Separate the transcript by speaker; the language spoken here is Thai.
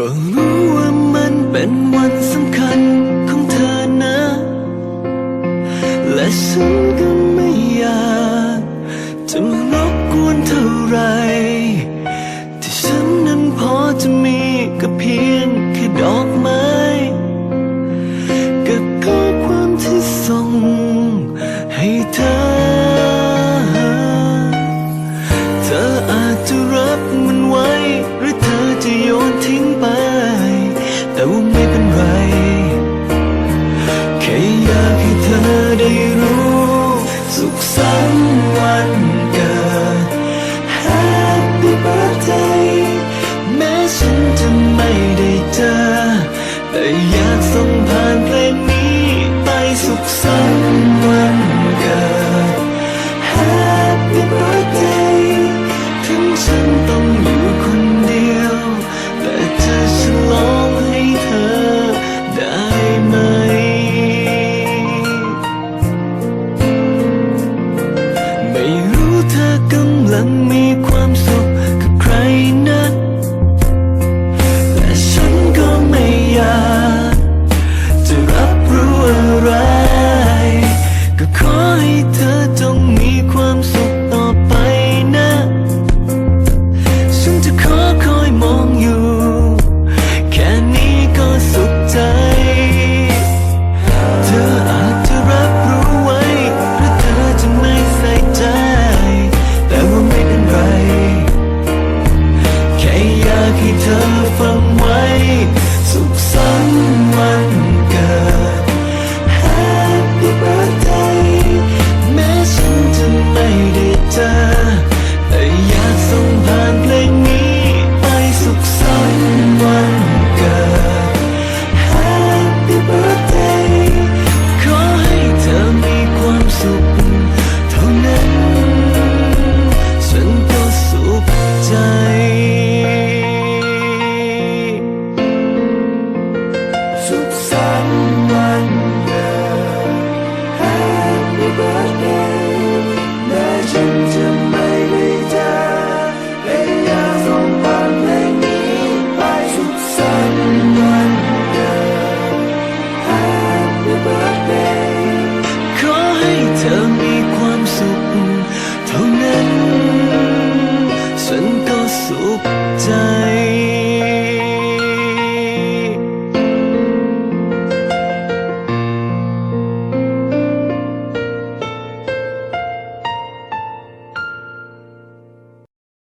Speaker 1: ก็รู้ว่ามันเป็นวันสำคัญของเธอนะ และฉันก็ไม่อยากจะมารบกวนเท่าไร ที่ฉันนั้นพอจะมีก็เพียง สันวันเกิด Happy birthday แม้ฉันจะไม่ได้เจอ แต่อยากส่งผ่านเพลงนี้ไปสุขสันต์ ไม่รู้เธอกำลังมีความสุขกับใครนั้ from เธอมีความสุขเท่านั้น ฉันก็สุขใจ